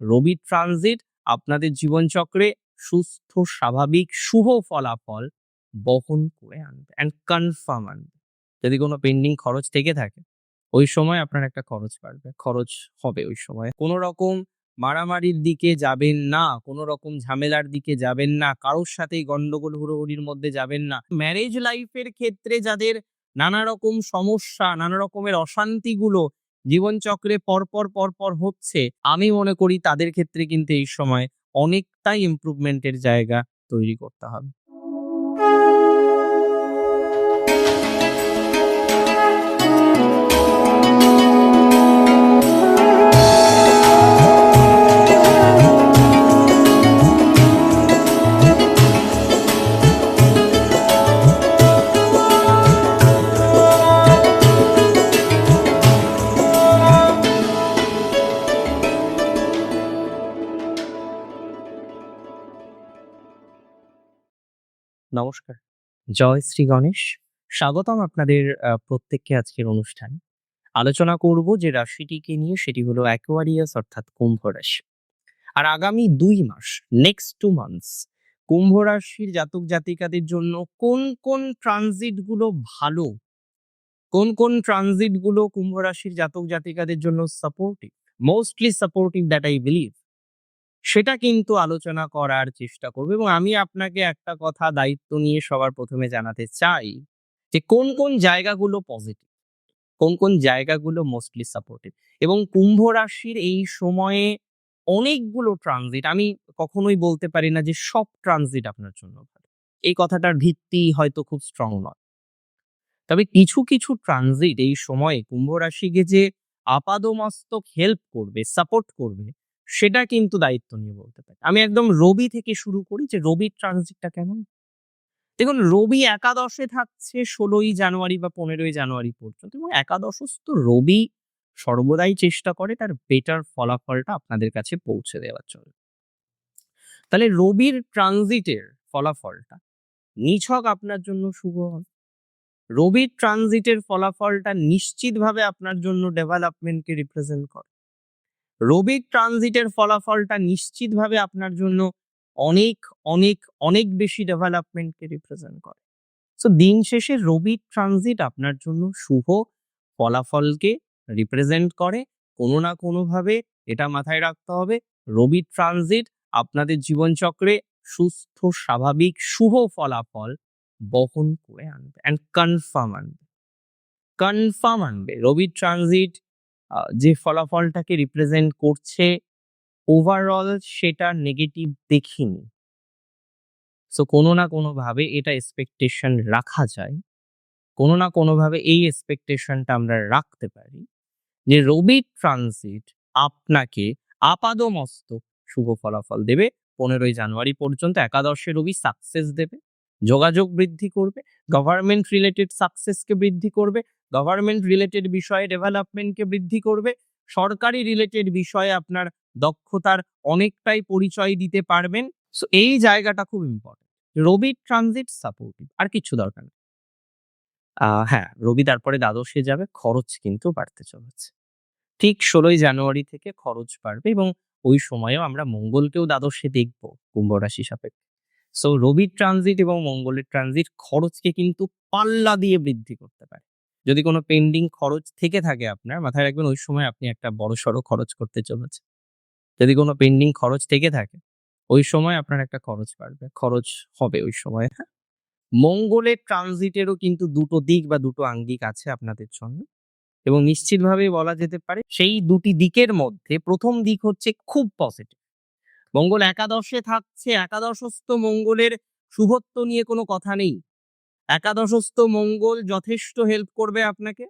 রবি transit আপনাদের জীবনচক্রে সুস্থ, স্বাভাবিক, শুভ ফলাফল বহন করে আনবে অ্যান্ড কনফার্ম আনবে। যদি কোনো পেন্ডিং খরচ থেকে থাকে, ওই সময় আপনার একটা খরচ বাড়বে, খরচ হবে ওই সময়। কোনো রকম মারামারির দিকে যাবেন না কোনো রকম ঝামেলার দিকে যাবেন না, কারোর সাথেই গন্ডগোল, হুড়োহুড়ির মধ্যে যাবেন না। ম্যারেজ লাইফের ক্ষেত্রে যাদের নানা রকম সমস্যা নানা রকমের অশান্তিগুলো জীবনচক্রে পরপর পরপর হচ্ছে, আমি মনে করি তাদের ক্ষেত্রে কিন্তু এই সময় অনেকটাই ইম্প্রুভমেন্টের জায়গা তৈরি করতে হবে। নমস্কার। জয় শ্রী গণেশ। স্বাগতম আপনাদের প্রত্যেককে আজকের অনুষ্ঠানে। আলোচনা করব যে রাশিটিকে নিয়ে, সেটি হলো অ্যাকোয়ারিয়াস অর্থাৎ কুম্ভ রাশি। আর আগামী দুই মাস নেক্সট টু মান্থস কুম্ভ রাশির জাতক জাতিকাদের জন্য কোন কোন ট্রানজিটগুলো ভালো? কোন কোন ট্রানজিটগুলো কুম্ভ রাশির জাতক জাতিকাদের জন্য supportive mostly supportive that I believe সেটা কিন্তু আলোচনা করার চেষ্টা করব এবং আমি আপনাকে একটা কথা দায়িত্ব নিয়ে সবার প্রথমে জানাতে চাই যে, কোন কোন জায়গাগুলো পজিটিভ কোন কোন জায়গাগুলো মোস্টলি সাপোর্টিভ এবং কুম্ভ রাশির এই সময়ে অনেকগুলো ট্রানজিট আমি কখনোই বলতে পারি না যে, সব ট্রানজিট আপনার জন্য ভালো। এই কথাটার ভিত্তি হয়তো খুব স্ট্রং নয়। তবে কিছু কিছু ট্রানজিট এই সময়ে কুম্ভ রাশিকে যে আপাদমস্তক হেল্প করবে সাপোর্ট করবে সেটা কিন্তু দায়িত্ব নিয়ে বলতে পারি। আমি একদম রবি থেকে শুরু করি যে রবির ট্রানজিটটা কেমন। দেখুন, রবি একাদশে থাকছে ষোলোই জানুয়ারি বা পনেরোই জানুয়ারি পর্যন্ত এবং একাদশস্থ রবি সর্বদাই চেষ্টা করে তার বেটার ফলাফলটা আপনাদের কাছে পৌঁছে দেওয়ার জন্য। তাহলে রবির ট্রানজিটের ফলাফলটা নিছক আপনার জন্য শুভ হবে রবির ট্রানজিটের ফলাফলটা নিশ্চিতভাবে আপনার জন্য ডেভেলপমেন্টকে রিপ্রেজেন্ট করে। রবির ট্রানজিটের ফলাফলটা নিশ্চিতভাবে আপনার জন্য অনেক অনেক অনেক বেশি ডেভেলপমেন্টকে রিপ্রেজেন্ট করে। সো দিন শেষে রবির ট্রানজিট আপনার জন্য শুভ ফলাফলকে রিপ্রেজেন্ট করে। কোনো না কোনোভাবে এটা মাথায় রাখতে হবে রবি ট্রানজিট আপনাদের জীবনচক্রে সুস্থ, স্বাভাবিক, শুভ ফলাফল বহন করে আনবে। অ্যান্ড কনফার্ম আনবে। কনফার্ম আনবে। রবি ট্রানজিট যে ফলাফলটাকে রিপ্রেজেন্ট করছে ওভারঅল সেটা নেগেটিভ দেখিনি। সো কোনো না কোনোভাবে এটা এক্সপেকটেশন রাখা যায়। কোনো না কোনোভাবে এই এক্সপেকটেশনটা আমরা রাখতে পারি যে রবি ট্রানজিট আপনাকে আপাদমস্তক শুভ ফলাফল দেবে। পনেরোই জানুয়ারি পর্যন্ত একাদশে রবি সাকসেস দেবে, যোগাযোগ বৃদ্ধি করবে গভর্নমেন্ট রিলেটেড সাকসেসকে বৃদ্ধি করবে গভর্নমেন্ট রিলেটেড বিষয়ে ডেভেলপমেন্টকে বৃদ্ধি করবে। সরকারি রিলেটেড বিষয়ে আপনার দক্ষতার অনেকটাই পরিচয় দিতে পারবেন। সো এই জায়গাটা খুব ইম্পর্টেন্ট রবি ট্রানজিট সাপোর্টিভ আর কিছু দরকার নেই। হ্যাঁ রবি তারপরে দ্বাদশে যাবে, খরচ কিন্তু বাড়তে চলেছে। ঠিক ষোলোই জানুয়ারি থেকে খরচ বাড়বে এবং ওই সময়েও আমরা মঙ্গলকেও দ্বাদশে দেখব কুম্ভ রাশি সাপেক্ষে। সো রবির ট্রানজিট এবং মঙ্গলের ট্রানজিট খরচকে কিন্তু পাল্লা দিয়ে বৃদ্ধি করতে পারে। যদি কোনো পেন্ডিং খরচ থেকে থাকে আপনার, মাথায় রাখবেন ওই সময় আপনি একটা বড় সড়ো খরচ করতে চলেছে যদি কোনো পেন্ডিং খরচ থেকে থাকে, ওই সময় আপনার একটা খরচ বাড়বে। খরচ হবে ওই সময় হ্যাঁ? মঙ্গলের ট্রানজিটেরও কিন্তু দুটো দিক বা দুটো আঙ্গিক আছে আপনাদের জন্য এবং নিশ্চিতভাবেই বলা যেতে পারে সেই দুটি দিকের মধ্যে প্রথম দিক হচ্ছে খুব পজিটিভ মঙ্গল একাদশে থাকছে, একাদশস্থ মঙ্গলের শুভত্ব নিয়ে কোনো কথা নেই। একাদশস্থ মঙ্গল যথেষ্ট হেল্প করবে আপনাকে।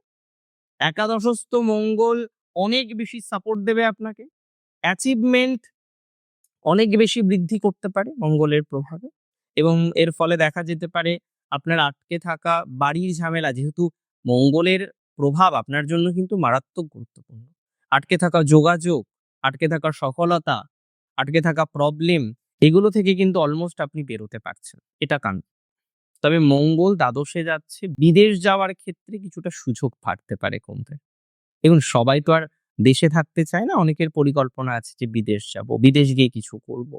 একাদশস্থ মঙ্গল অনেক বেশি সাপোর্ট দেবে আপনাকে। অ্যাচিভমেন্ট অনেক বেশি বৃদ্ধি করতে পারে মঙ্গলের প্রভাবে এবং এর ফলে দেখা যেতে পারে আপনার আটকে থাকা বাড়ির ঝামেলা যেহেতু মঙ্গলের প্রভাব আপনার জন্য কিন্তু মারাত্মক গুরুত্বপূর্ণ। আটকে থাকা যোগাযোগ, আটকে থাকা সফলতা, আটকে থাকা প্রবলেম এগুলো থেকে কিন্তু অলমোস্ট আপনি বেরোতে পারছেন। এটা কান তবে মঙ্গল দ্বাদশে যাচ্ছে। বিদেশ যাওয়ার ক্ষেত্রে কিছুটা সুযোগ বাড়তে পারে কমতে। দেখুন, সবাই তো আর দেশে থাকতে চায় না। অনেকের পরিকল্পনা আছে যে, বিদেশ যাব, বিদেশ গিয়ে কিছু করব।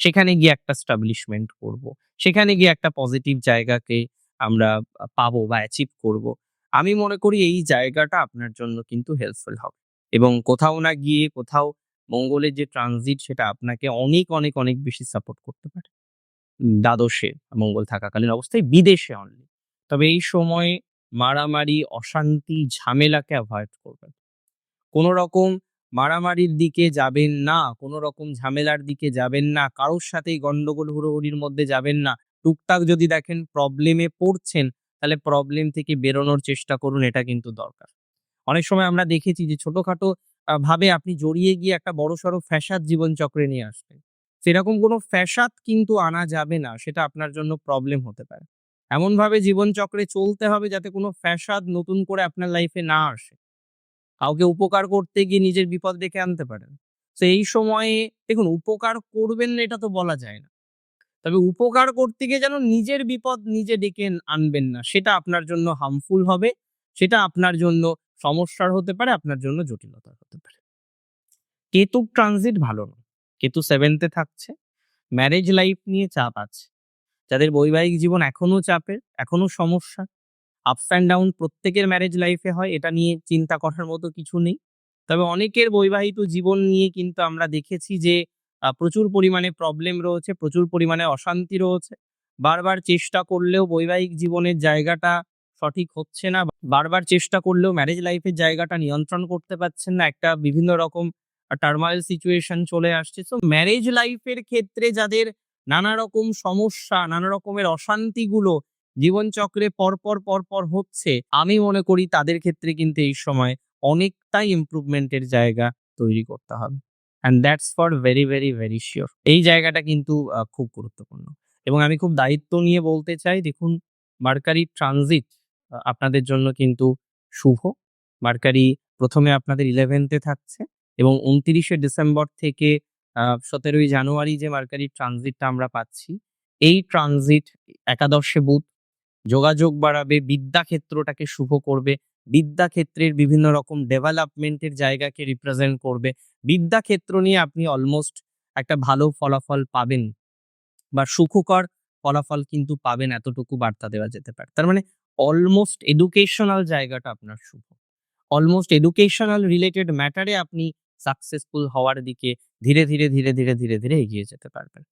সেখানে গিয়ে একটা স্টাবলিশমেন্ট করব। সেখানে গিয়ে একটা পজিটিভ জায়গাকে আমরা পাবো বা অ্যাচিভ করব। আমি মনে করি এই জায়গাটা আপনার জন্য কিন্তু হেল্পফুল হবে। এবং কোথাও না গিয়ে কোথাও মঙ্গলের যে ট্রানজিট সেটা আপনাকে অনেক অনেক অনেক বেশি সাপোর্ট করতে পারে। দ্বাদশে মঙ্গল থাকাকালীন অবস্থায়, বিদেশে অনলি তবে এই সময়ে মারামারি, অশান্তি, ঝামেলাকে অ্যাভয়েড করবেন। কোনো রকম মারামারির দিকে যাবেন না, কোনো রকম ঝামেলার দিকে যাবেন না, কারোর সাথেই গন্ডগোল, হুড়োহুড়ির মধ্যে যাবেন না। টুকটাক যদি দেখেন প্রবলেমে পড়ছেন, তাহলে প্রবলেম থেকে বেরোনোর চেষ্টা করুন, এটা কিন্তু দরকার। অনেক সময় আমরা দেখেছি যে ছোটখাটো ভাবে আপনি জড়িয়ে গিয়ে একটা বড়সড় ফ্যাসাদ জীবনচক্রে নিয়ে আসবেন সেরকম কোনো ফ্যাসাদ কিন্তু আনা যাবে না, সেটা আপনার জন্য প্রবলেম হতে পারে। এমন ভাবে জীবনচক্রে চলতে হবে যাতে কোনো ফ্যাসাদ নতুন করে আপনার লাইফে না আসে। কাউকে উপকার করতে গিয়ে নিজের বিপদ ডেকে আনতে পারেন। তো এই সময়ে, দেখুন, উপকার করবেন না এটা তো বলা যায় না। তবে উপকার করতে গিয়ে যেন নিজের বিপদ নিজে ডেকে আনবেন না, সেটা আপনার জন্য হার্মফুল হবে, সেটা আপনার জন্য সমস্যার হতে পারে, আপনার জন্য জটিলতার হতে পারে। কেতুক ট্রানজিট ভালো না কেতু সেভেন্থে থাকছে। ম্যারেজ লাইফ নিয়ে চাপ আছে। যাদের বৈবাহিক জীবন এখনও চাপের, এখনও সমস্যা। আপস অ্যান্ড ডাউন প্রত্যেকের ম্যারেজ লাইফে হয়, এটা নিয়ে চিন্তা করার মতো কিছু নেই। তবে অনেকের বৈবাহিত জীবন নিয়ে কিন্তু আমরা দেখেছি যে প্রচুর পরিমাণে প্রবলেম রয়েছে, প্রচুর পরিমাণে অশান্তি রয়েছে। বারবার চেষ্টা করলেও বৈবাহিক জীবনের জায়গাটা সঠিক হচ্ছে না। বারবার চেষ্টা করলেও ম্যারেজ লাইফের জায়গাটা নিয়ন্ত্রণ করতে পারছেন না। একটা বিভিন্ন রকম টার্মাইল সিচুয়েশন চলে আসছে। তো ম্যারেজ লাইফের ক্ষেত্রে যাদের নানা রকম সমস্যা নানা রকমের অশান্তিগুলো জীবনচক্রে পরপর পরপর হচ্ছে, আমি মনে করি তাদের ক্ষেত্রে কিন্তু এই সময় অনেকটাই ইমপ্রুভমেন্টের জায়গা তৈরি করতে হবে। And that's for very very very sure এই জায়গাটা কিন্তু খুব গুরুত্বপূর্ণ। এবং আমি খুব দায়িত্ব নিয়ে বলতে চাই, দেখুন মার্কারি ট্রানজিট আপনাদের জন্য কিন্তু শুভ। মার্কারি প্রথমে আপনাদের ইলেভেন্থে থাকছে। এবং উনত্রিশে ডিসেম্বর থেকে সতেরোই জানুয়ারি যে মার্কারি ট্রানজিটটা আমরা পাচ্ছি, এই ট্রানজিট একাদশে বুধ যোগাযোগ বাড়াবে বিদ্যা ক্ষেত্রটাকে শুভ করবে বিদ্যা ক্ষেত্রের বিভিন্ন রকম ডেভেলপমেন্টের জায়গাকে রিপ্রেজেন্ট করবে। বিদ্যা ক্ষেত্র নিয়ে আপনি অলমোস্ট একটা ভালো ফলাফল পাবেন বা সুখকর ফলাফল কিন্তু পাবেন এতটুকু বার্তা দেওয়া যেতে পারে। তার মানে অলমোস্ট এডুকেশনাল জায়গাটা আপনার শুভ। অলমোস্ট এডুকেশনাল রিলেটেড ম্যাটারে আপনি সাকসেসফুল হওয়ার দিকে ধীরে ধীরে ধীরে ধীরে ধীরে ধীরে এগিয়ে যেতে পারবেন।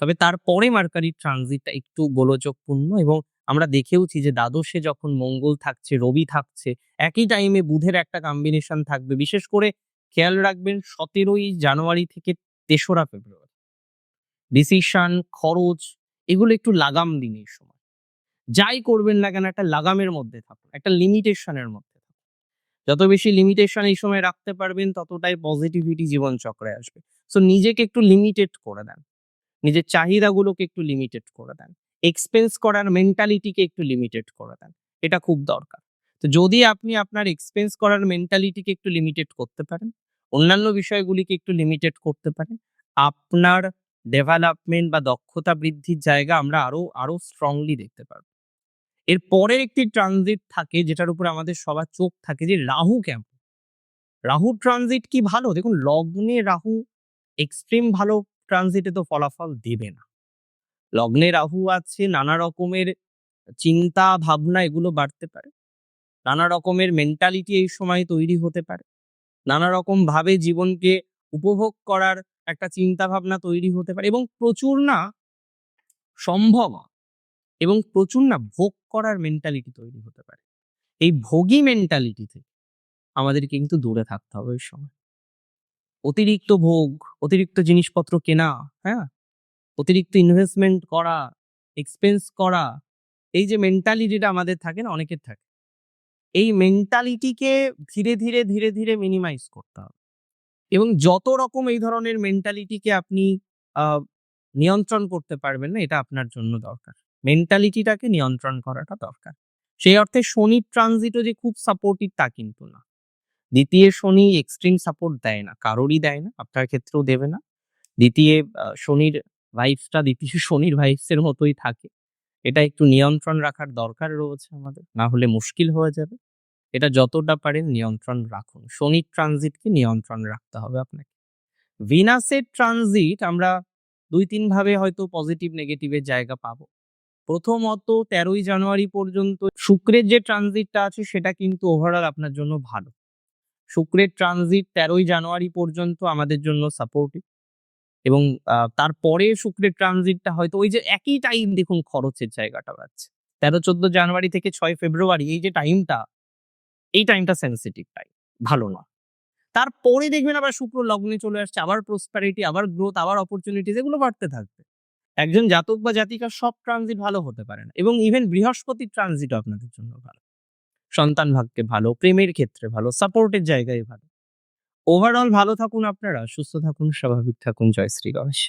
তবে তারপরে মার্কারির ট্রানজিটটা একটু গোলযোগপূর্ণ এবং আমরা দেখেওছি যে দ্বাদশে যখন মঙ্গল থাকছে, রবি থাকছে, একই টাইমে বুধের একটা কম্বিনেশন থাকবে। বিশেষ করে খেয়াল রাখবেন সতেরোই জানুয়ারি থেকে তেসরা ফেব্রুয়ারি। ডিসিশন খরচ, এগুলো একটু লাগাম দিন এই সময়। যাই করবেন না কেন, একটা লাগামের মধ্যে থাকুন, একটা লিমিটেশনের মধ্যে। যত বেশি লিমিটেশন এই সময় রাখতে পারবেন, ততটাই পজিটিভিটি জীবন চক্রে আসবে। সো নিজেকে একটু লিমিটেড করে দেন। নিজের চাহিদাগুলোকে একটু লিমিটেড করে দেন। এক্সপেন্স করার মেন্টালিটিকে একটু লিমিটেড করে দেন। এটা খুব দরকার। তো যদি আপনি আপনার এক্সপেন্স করার মেন্টালিটিকে একটু লিমিটেড করতে পারেন, অন্যান্য বিষয়গুলিকে একটু লিমিটেড করতে পারেন, আপনার ডেভেলপমেন্ট বা দক্ষতা বৃদ্ধির জায়গা আমরা আরও আরও স্ট্রংলি দেখতে পারব। এর পরের একটি ট্রানজিট থাকে যেটার উপর আমাদের সবার চোখ থাকে যে রাহু কেমন? রাহু ট্রানজিট কি ভালো? দেখুন, লগ্নে রাহু এক্সট্রিম ভালো ট্রানজিটে তো ফলাফল দেবে না। লগ্নে রাহু আছে, নানা রকমের চিন্তা, ভাবনা এগুলো বাড়তে পারে। নানা রকমের মেন্টালিটি এই সময় তৈরি হতে পারে। নানা রকম ভাবে জীবনকে উপভোগ করার একটা চিন্তা ভাবনা তৈরি হতে পারে এবং প্রচুর না, সম্ভব এবং প্রচুর না ভোগ করার মেন্টালিটি তৈরি হতে পারে। এই ভোগী মেন্টালিটি থেকে আমাদের কিন্তু দূরে থাকতে হবে ওই সময়। অতিরিক্ত ভোগ, অতিরিক্ত জিনিসপত্র কেনা হ্যাঁ? অতিরিক্ত ইনভেস্টমেন্ট করা এক্সপেন্স করা, এই যে মেন্টালিটিটা আমাদের থাকে না, অনেকের থাকে। এই মেন্টালিটিকে ধীরে ধীরে ধীরে ধীরে মিনিমাইজ করতে হবে। এবং যত রকম এই ধরনের মেন্টালিটিকে আপনি নিয়ন্ত্রণ করতে পারবেন না, এটা আপনার জন্য দরকার। মেন্টালিটিটাকে নিয়ন্ত্রণ করাটা দরকার। সেই অর্থে শনির ট্রানজিটও যে খুব সাপোর্টিভ তা কিন্তু না। দ্বিতীয় শনি এক্সট্রিম সাপোর্ট দেয় না, কারোরই দেয় না, আপনার ক্ষেত্রেও দেবে না। দ্বিতীয় শনির ভাইবসটা দ্বিতীয় শনির ভাইবসের মতোই থাকে। এটা একটু নিয়ন্ত্রণ রাখার দরকার রয়েছে আমাদের, না হলে মুশকিল হয়ে যাবে। এটা যতটা পারেন নিয়ন্ত্রণ রাখুন। শনির ট্রানজিটকে নিয়ন্ত্রণ রাখতে হবে আপনাকে। ভিনাসের ট্রানজিট আমরা দুই তিন ভাবে হয়তো পজিটিভ নেগেটিভের জায়গা পাবো। প্রথমত তেরোই জানুয়ারি পর্যন্ত শুক্রের যে ট্রানজিটটা আছে, সেটা কিন্তু ওভারঅল আপনার জন্য ভালো। শুক্রের ট্রানজিট তেরোই জানুয়ারি পর্যন্ত আমাদের জন্য সাপোর্টিভ এবং তারপরে শুক্রের ট্রানজিটটা হয়তো ওই যে একই টাইম দেখুন খরচের জায়গাটা পাচ্ছে তেরো, চোদ্দ জানুয়ারি থেকে ছয় ফেব্রুয়ারি এই যে টাইমটা এই টাইমটা সেন্সিটিভ টাইম ভালো না। তারপরে দেখবেন আবার শুক্র লগ্নে চলে আসছে, আবার প্রসপ্যারিটি আবার গ্রোথ আবার অপরচুনিটিস এগুলো বাড়তে থাকবে। একজন জাতক বা জাতিকা সব ট্রানজিট ভালো হতে পারে না এবং ইভেন বৃহস্পতি ট্রানজিট আপনাদের জন্য ভালো। সন্তান ভাগ্যে ভালো, প্রেমের ক্ষেত্রে ভালো সাপোর্টের জায়গায় ভালো। ওভারঅল ভালো থাকুন আপনারা, সুস্থ থাকুন, স্বাভাবিক থাকুন। জয় শ্রী গণেশ।